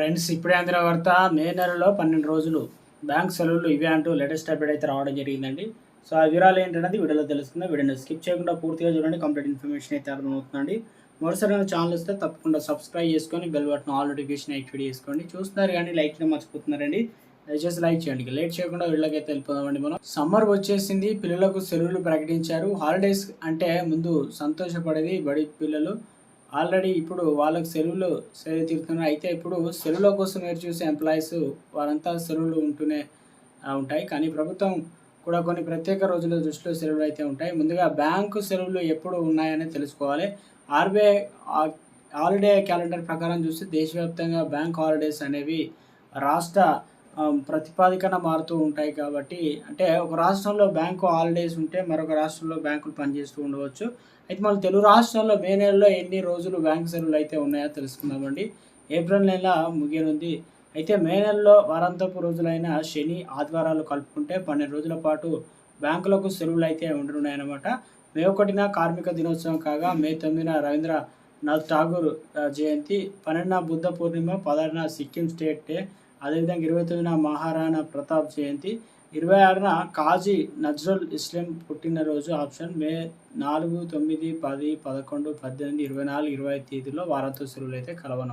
Friends ఇప్పుడే అందిన వార్త మే నెలలో పన్నెండు రోజులు బ్యాంక్ సెలవులు ఇవే అంటూ లేటెస్ట్ అప్డేట్ అయితే రావడం జరిగిందండి. సో ఆ వివరాలు ఏంటనేది వీడియోలో తెలుసుకుందాం. వీడియోని స్కిప్ చేయకుండా పూర్తిగా చూడండి. కంప్లీట్ ఇన్ఫర్మేషన్ అయితే అర్థమవుతుందండి. మరోసారి ఛానల్ వస్తే తప్పకుండా సబ్స్క్రైబ్ చేసుకొని bell button all notification activate చేసుకోండి. చూస్తున్నారు కానీ లైక్ చేయడం మర్చిపోతున్నారండి. దయచేసి లైక్ చేయండి. లేట్ చేయకుండా వీళ్ళకైతే వెళ్ళిపోదామండి మనం. సమ్మర్ వచ్చేసింది. పిల్లలకు సెలవులు ప్రకటించారు. హాలిడేస్ అంటే ముందు సంతోషపడేది బడి పిల్లలు. ఆల్రెడీ ఇప్పుడు వాళ్ళకు సెలవులు సెలవు తీరుతున్నారు. అయితే ఇప్పుడు సెలవుల కోసం ఎదురు చూసే ఎంప్లాయీస్ వారంతా సెలవులు ఉంటూనే ఉంటాయి. కానీ ప్రభుత్వం కూడా కొన్ని ప్రత్యేక రోజుల దృష్టిలో సెలవులు అయితే ఉంటాయి. ముందుగా బ్యాంకు సెలవులు ఎప్పుడు ఉన్నాయని తెలుసుకోవాలి. ఆర్బీఐ హాలిడే క్యాలెండర్ ప్రకారం చూస్తే దేశవ్యాప్తంగా బ్యాంక్ హాలిడేస్ అనేవి రాష్ట్ర ప్రతిపాదికన మారుతూ ఉంటాయి కాబట్టి అంటే ఒక రాష్ట్రంలో బ్యాంకు హాలిడేస్ ఉంటే మరొక రాష్ట్రంలో బ్యాంకులు పనిచేస్తూ ఉండవచ్చు. అయితే మన తెలుగు రాష్ట్రాల్లో మే నెలలో ఎన్ని రోజులు బ్యాంక్ సెలవులు అయితే ఉన్నాయో తెలుసుకుందామండి. ఏప్రిల్ నెల ముగియనుంది. అయితే మే నెలలో వారాంతపు రోజులైన శని ఆదివారాలు కలుపుకుంటే పన్నెండు రోజుల పాటు బ్యాంకులకు సెలవులు అయితే ఉండనున్నాయన్నమాట. మే ఒకటిన కార్మిక దినోత్సవం కాగా మే తొమ్మిదిన రవీంద్రనాథ్ ఠాగూర్ జయంతి. పన్నెండున బుద్ధ పూర్ణిమ పదహారున సిక్కిం స్టేట్ డే అదేవిధంగా ఇరవై తొమ్మిదిన మహారాణా ప్రతాప్ జయంతి. ఇరవై ఆరున కాజీ నజ్రుల్ ఇస్లాం పుట్టినరోజు ఆప్షన్. మే నాలుగు తొమ్మిది పది పదకొండు పద్దెనిమిది ఇరవై నాలుగు ఇరవై ఐదు తేదీలో వారాంత సెలవులు అయితే కలవను